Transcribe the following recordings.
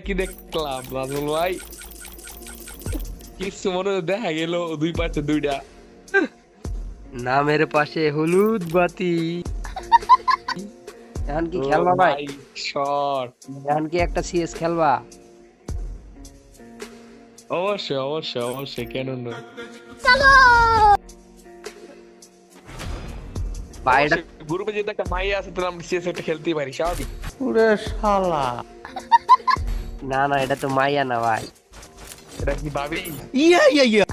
কি দেখলাম নাজমুল ভাই কিছু মনে দেখা গেল দুই পাশে দুইটা নামের পাশে হলুদ বাতি এখন কি খেলবা ভাই শর্ট এখন কি একটা সিএস খেলবা অবশ্যই অবশ্যই অবশ্যই কেন নয় ভাই এটা গ্রুপে যদি একটা মাই আছে তাহলে আমরা সিএস একটা খেলতেই পারি স্বাভাবিক না না এটা তো মাইয়া না ভাই। এটা কি ভাবি ইয়া ইয়া ইয়া।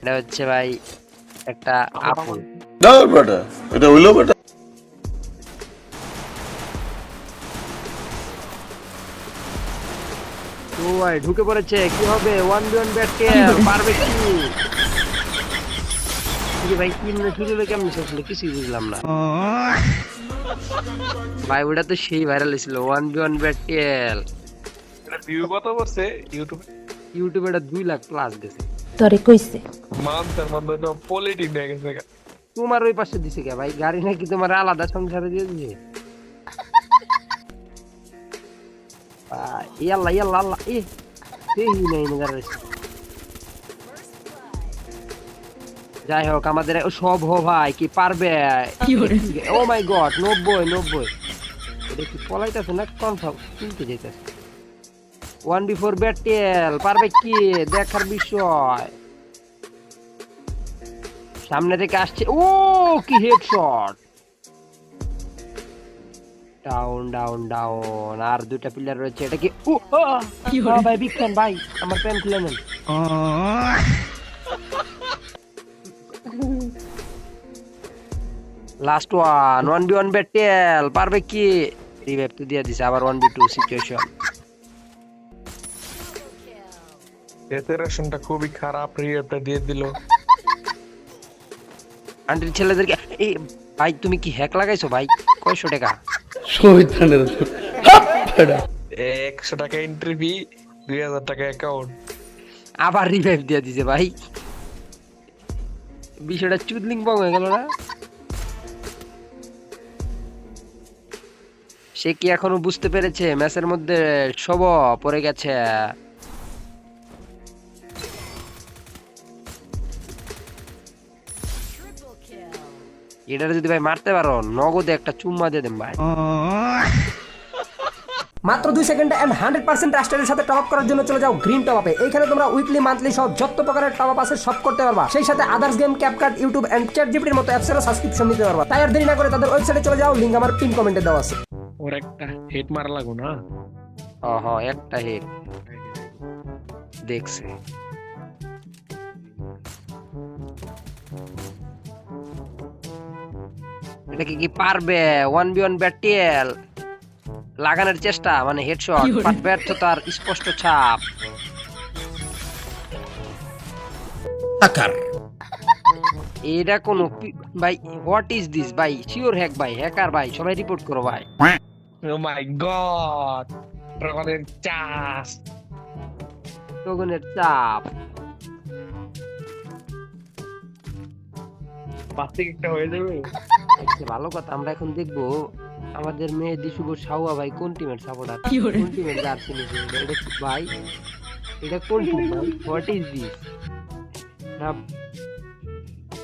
এটা হচ্ছে ভাই একটা আপু না বেটা এটা হইল বেটা ও ভাই ঢুকে পড়েছে। কি হবে? ওয়ান বি ওয়ান ব্যাট কে পারবে কি? কি ভাই কি না শুরু হলো কেমন? শেষ হলো? কিছুই বুঝলাম না। ভাই ওটা তো সেই ভাইরাল হয়েছিল। One v one battle view কত করছে ইউটিউবে ইউটিউবে এটা দুই লাখ প্লাস গেছে। তরে কইছে। তো পলিটিক হয়ে গেছে তোমার ওই পাশে দিছে কে ভাই গাড়ি নাকি তোমার আলাদা সংসারে দিয়ে দিছে? যাই হোক আমাদের সব হো ভাই কি পারবে? ও মাই গড নব্বই নব্বই। এটা কি পলাইতেছে না? কনফার্ম কিনতে যেতেছে ওয়ান বি ফোর ব্যাটেল পারবে কি? দেখার বিষয়। সামনে থেকে আসছে ও কি হেডশট ডাউন ডাউন ডাউন আর দুইটা প্লেয়ার রয়েছে এটা কি? ও আহ! আহ, ভাই বিগ ভাই আমার প্যান খুলে নেন। Last one one v one battle পারবে কি? রিভাইভ তো দিয়ে দিছে আবার ওয়ান বি টু সিচুয়েশন ডেসেরেশনটা খুবই খারাপ দিয়ে দিল। আন্টির ছেলেদেরকে এই ভাই তুমি কি হ্যাক লাগাইছো ভাই? কয়শো টাকা? একশো টাকা এন্ট্রি ফি দুই হাজার টাকা অ্যাকাউন্ট আবার রিভাইভ দিয়ে দিছে ভাই। বিষয়টা চুদলিং বং হয়ে গেল না? সে কি এখনও বুঝতে পেরেছে? ম্যাচের মধ্যে সব পড়ে গেছে। এটারে যদি ভাই মারতে পারো নগদে একটা চুম্মা দিয়ে দেন ভাই। মাত্র দুই সেকেন্ডে এন্ড হান্ড্রেড পার্সেন্ট রাস্টারের সাথে টপ করার জন্য চলে যাও গ্রিন টপ আপে এখানে তোমরা উইকলি মান্থলি সব যত প্রকারের টপ আপ আছে সব করতে পারবা। সেই সাথে others game CapCut YouTube and chat জিপিটির মতো অ্যাপসেরও সাবস্ক্রিপশন নিতে পারবা। তাই আর দেরি না করে তাদের ওয়েবসাইটে চলে যাও লিঙ্ক আমার পিন কমেন্টে দেওয়া আছে। ওর একটা হেড মারা লাগো না? হ একটা হিট দেখছে। এটা কি কি পারবে? ওয়ান বি ওয়ান ব্যাটিয়েল লাগানোর চেষ্টা মানে হেডশট বাট ব্যর্থতার স্পষ্ট ছাপ। এটা কোন ভাই হোয়াট ইজ দিস ভাই শিওর হ্যাক ভাই হ্যাকার ভাই সবাই রিপোর্ট করো ভাই। ও মাই গড ড্রাগনের চাষ। তগুনের চাপ। বাস্তিক একটা হয়ে যাবে। আচ্ছা ভালো কথা আমরা এখন দেখব আমাদের মেহেদি শুভ সাহুয়া ভাই কোন টিমের সাপোর্টার কোন টিমের জার্সি নিয়েছে এটা ভাই? এটা কোন টিম ভাই? হোয়াট ইজ দিস না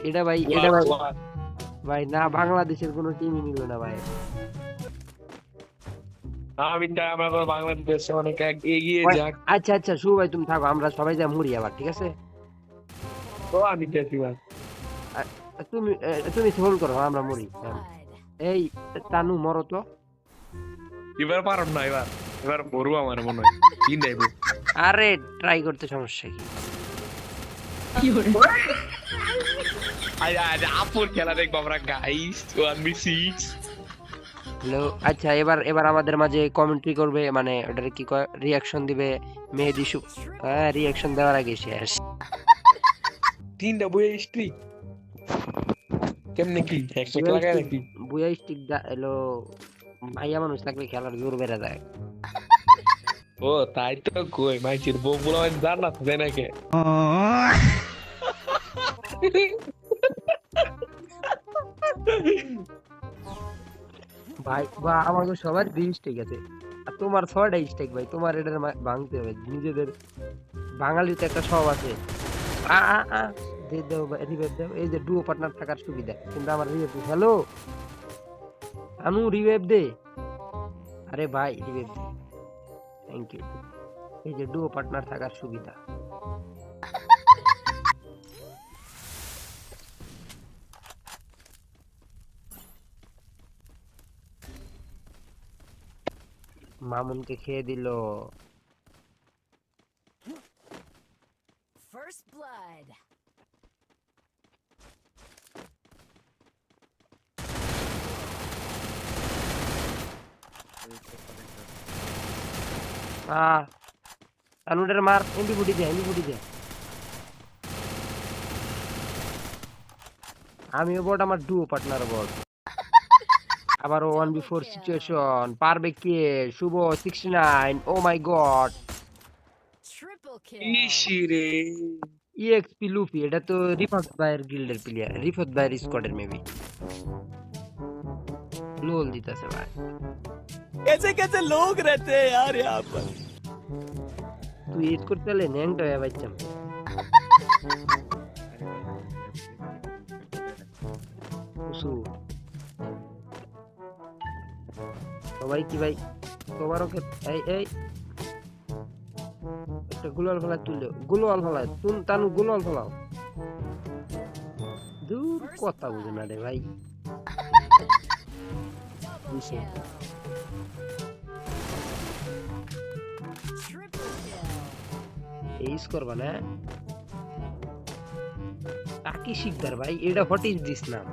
এটা ভাই এটা ভাই ভাই না বাংলাদেশের কোনো টিমই নিল না ভাই। আমি চাই আমরা বাংলাদেশ অনেক এগিয়ে যাক। আচ্ছা আচ্ছা শুভ ভাই তুমি থাকো আমরা সবাই যা মরি আবার ঠিক আছে? তো আমি চাইছি ভাই। আর তুমি তুমি হোল্ড করো আমরা মরি। এই তানু মরো তো। এবার পারব না এবার। এবার বড় আমার মনে হয়। কি নেব? আরে ট্রাই করতে সমস্যা কি? আপুর খেলা দেখব আমরা guys one v six hello আচ্ছা এবার এবার আমাদের মাঝে কমেন্ট্রি করবে মানে ওটার কি রিয়াকশন দিবে মেহেদি সু হ্যাঁ রিয়াকশন দেওয়ার আগে শেষ। তিনটা বইয়ের হিস্ট্রি কেমনে কি হ্যাকট্যাক লাগায় নাকি বুয়া স্টিক এলো ভাইয়া মানুষ থাকলে খেলার জোর বেড়ে যায়। ও তাই তো কই মাইচির বউ বলা মানে জান না তাই নাকি ভাই বা আমাকে সবার দুই স্টিক আছে। আর তোমার ছয়টা স্টেক ভাই তোমার এটা ভাঙতে হবে। নিজেদের বাঙালির তো একটা সব আছে। আ আ আ। দে দাও রিভাইভ দাও, এই যে ডুও পার্টনার থাকার সুবিধা। কিন্তু আমার রিভাইভ হ্যালো আনু রিভাইভ দে। আরে ভাই রিভাইভ দে। থ্যাংক ইউ এই যে ডুও পার্টনার থাকার সুবিধা। মামুনকে খেয়ে দিল। আহ আনুটার মার এমবি ফুটি দে এমবি ফুটি দে আমিও বট আমার ডুও পার্টনার বট। আবার ওয়ান বি ফোর সিচুয়েশন পারবে কে? Shuvo sixty nine oh my god Triple kill. ইসি রে। ইএক্সপি লুফি এটা তো রিফাত ভাইয়ের গিল্ডের প্লেয়ার রিফাত ভাইয়ের স্কোয়াডের মেবি লোল দিতেছে ভাই। कैसे कैसे लोग रहते हैं यार यहाँ पर তুই ঈদ করতে হলে ন্যাংটা হয়ে বাচ্চাম উসু সবাই কি ভাই তোমারও কে এই এই একটা গুলাল ফেলা তুললো গুলোয়াল ফেলা তুন তানু গুলোয়াল ফেলাও দূর কথা বুঝে না রে ভাই এইস করবা না? তাকি শিকদার ভাই, এটা হোয়াট দিস নাম?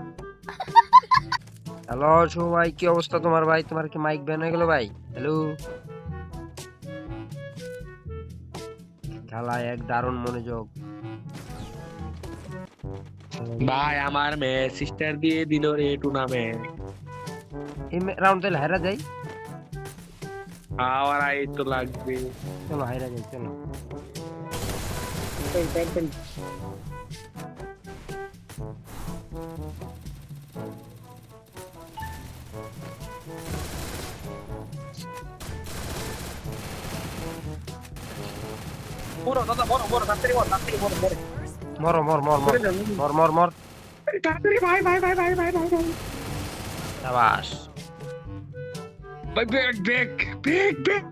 হ্যালো সবাই কি অবস্থা তোমার ভাই? তোমার কি মাইক ব্যান হয়ে গেল ভাই? হ্যালো খেলায় এক দারুণ মনোযোগ। ভাই, আমার মেয়ে সিস্টার দিয়ে দিল রে টুর্নামেন্ট এই রাউন্ড তাহলে হারা যাই। আবার আই তো লাগবে। চলো হারা যাই চলো। বড় দাদা বড় বড় তাড়াতাড়ি বড় তাড়াতাড়ি বড় বড় মর মর মর মর মর মর। মর তাড়াতাড়ি ভাই ভাই ভাই ভাই ভাই ভাই। সাবাস ব্যাগ ব্যাগ ব্যাগ ব্যাগ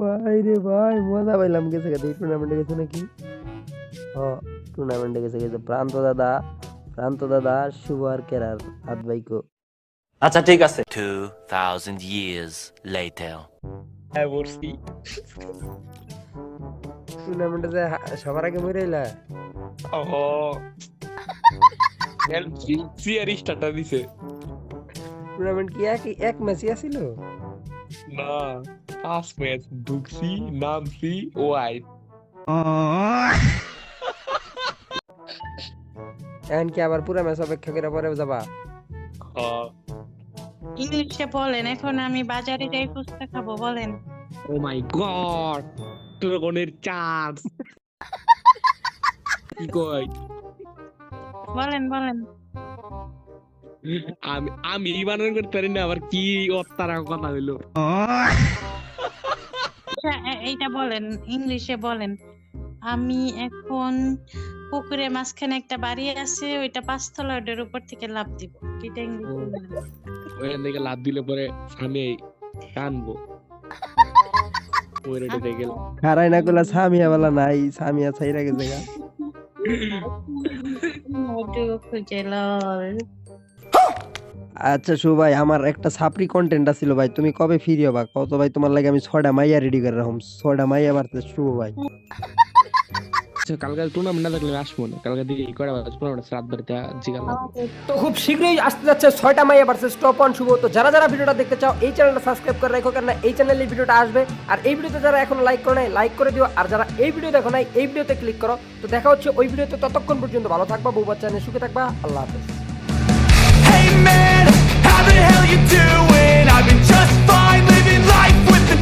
ভাই রে ভাই মজা পাইলাম গেছে গেছে টুর্নামেন্টে গেছে নাকি হ টুর্নামেন্টে গেছে গেছে প্রান্ত দাদা প্রান্ত দাদা শুভ আর কেরার হাত ভাইকো আচ্ছা ঠিক আছে 2000 years later. হ্যাঁ বলছি টুর্নামেন্টে যে সবার আগে মরে এলা। স্টার্টার দিছে। টুর্নামেন্ট কি এক এক ম্যাচই আছিল? না পাঁচ ম্যাচ। ঢুকছি নামছি ও আই। এখন কি আবার পুরো ম্যাচ অপেক্ষা করে পরে যাবা? ইংলিশে বলেন এখন আমি বাজারে যাই ফুচকা খাব বলেন। ও মাই গড ড্রাগনের চার্জ। কি কই বলেন বলেন। আমি আমি বানান করতে পারি না আবার কি অত্যারা কথা হইল? এইটা বলেন ইংলিশে বলেন। আমি এখন পুকুরের মাঝখানে একটা বাড়ি আছে ওইটা পাঁচতলা ওটার উপর থেকে লাভ দিব। ইংলিশে থেকে লাভ দিলে পরে আমি টানবো। ওই রেটে দিয়ে গেল। খারাই না কইলা সামিয়া বালা নাই সামিয়া ছাইরা গেছে গা। মোটু খুঁজে লল। আচ্ছা শু ভাই আমার একটা সাপরি কন্টেন্ট আছিল ভাই তুমি কবে ফ্রি হবা কত ভাই তোমার লাগে আমি ছয়টা মাইয়া রেডি করে রাখুম। ছয়টা মাইয়া বাড়তে শুভ ভাই। কালকে টুর্নামেন্ট না থাকলে আসব না। কালকে দিকে করে টুর্নামেন্ট রাত বাড়িতে জিগাল তো খুব শীঘ্রই আসতে যাচ্ছে ছয়টা মাইয়া ভার্সেস টপ ওয়ান শুভ। তো যারা যারা ভিডিওটা দেখতে চাও এই চ্যানেলটা সাবস্ক্রাইব করে রাখো কেন এই চ্যানেলে ভিডিওটা আসবে। আর এই ভিডিওতে যারা এখন লাইক করে নাই লাইক করে দিও। আর যারা এই ভিডিও দেখো নাই এই ভিডিওতে ক্লিক করো। তো দেখা হচ্ছে ওই ভিডিওতে ততক্ষণ পর্যন্ত ভালো থাকবা বউ বাচ্চা নিয়ে সুখে থাকবা। আল্লাহ হাফেজ। Hey man, how the hell you doing? I've been just fine living life with the